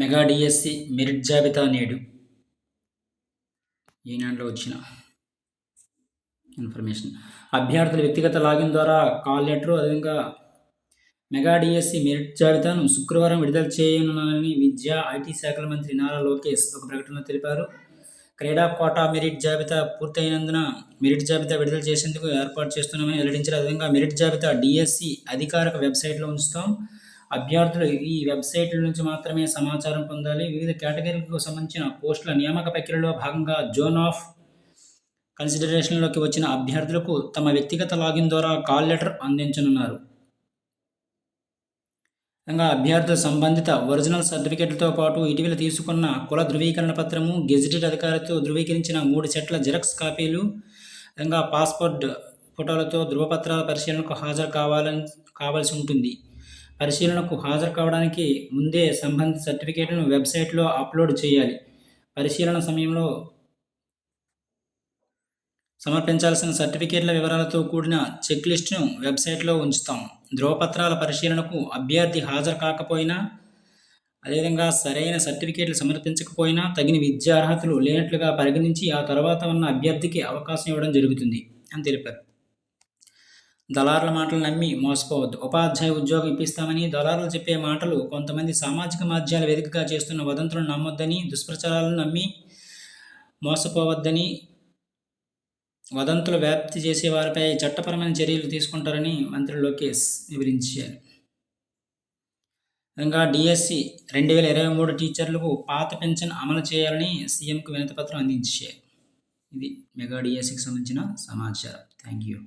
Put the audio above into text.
Mega DSC merit జాబితా నేడు. ఈనాడులో వచ్చిన ఇన్ఫర్మేషన్. అభ్యర్థుల వ్యక్తిగత లాగిన్ ద్వారా కాల్ లెటర్ అదేవిధంగా మెగా డిఎస్సి మెరిట్ జాబితాను శుక్రవారం విడుదల చేయనున్నానని విద్యా ఐటీ శాఖల మంత్రి నారా లోకేష్ ఒక ప్రకటనలో తెలిపారు. క్రీడా కోటా మెరిట్ జాబితా పూర్తయినందున మెరిట్ జాబితా విడుదల చేసేందుకు ఏర్పాటు చేస్తున్నామని వెల్లడించారు. అదేవిధంగా మెరిట్ జాబితా డిఎస్సి అధికారిక వెబ్సైట్లో ఉంచుతాం. అభ్యర్థులు ఈ వెబ్సైట్ల నుంచి మాత్రమే సమాచారం పొందాలి. వివిధ కేటగిరీలకు సంబంధించిన పోస్టుల నియామక ప్రక్రియలో భాగంగా జోన్ ఆఫ్ కన్సిడరేషన్లోకి వచ్చిన అభ్యర్థులకు తమ వ్యక్తిగత లాగిన్ ద్వారా కాల్ లెటర్ అందించనున్నారు. ఇంకా అభ్యర్థుల సంబంధిత ఒరిజినల్ సర్టిఫికేట్లతో పాటు ఇటీవల తీసుకున్న కుల ధృవీకరణ పత్రము గెజిటెడ్ అధికారితో ధృవీకరించిన మూడు సెట్ల జిరాక్స్ కాపీలు ఇంకా పాస్పోర్ట్ ఫోటోలతో ధృవపత్రాల పరిశీలనకు హాజరు కావాలని కావాల్సి ఉంటుంది. పరిశీలనకు హాజరు కావడానికి ముందే సంబంధిత సర్టిఫికేట్లను వెబ్సైట్లో అప్లోడ్ చేయాలి. పరిశీలన సమయంలో సమర్పించాల్సిన సర్టిఫికేట్ల వివరాలతో కూడిన చెక్ లిస్టును వెబ్సైట్లో ఉంచుతాం. ధ్రువపత్రాల పరిశీలనకు అభ్యర్థి హాజరు కాకపోయినా అదేవిధంగా సరైన సర్టిఫికేట్లు సమర్పించకపోయినా తగిన విద్యా అర్హతలు లేనట్లుగా పరిగణించి ఆ తర్వాత ఉన్న అభ్యర్థికి అవకాశం ఇవ్వడం జరుగుతుంది అని తెలిపారు. దళారుల మాటలు నమ్మి మోసపోవద్దు ఉపాధ్యాయ ఉద్యోగం ఇప్పిస్తామని దళారులు చెప్పే మాటలు కొంతమంది సామాజిక మాధ్యాల వేదికగా చేస్తున్న వదంతులను నమ్మొద్దని దుష్ప్రచారాలను నమ్మి మోసపోవద్దని వదంతులు వ్యాప్తి చేసే వారిపై చట్టపరమైన చర్యలు తీసుకుంటారని మంత్రి లోకేష్ వివరించారు. విధంగా డిఎస్సి రెండు వేల ఇరవై మూడు టీచర్లకు పాత పెన్షన్ అమలు చేయాలని సీఎంకు వినతిపత్రం అందించారు. ఇది మెగా డిఎస్సికి సంబంధించిన సమాచారం. Thank you.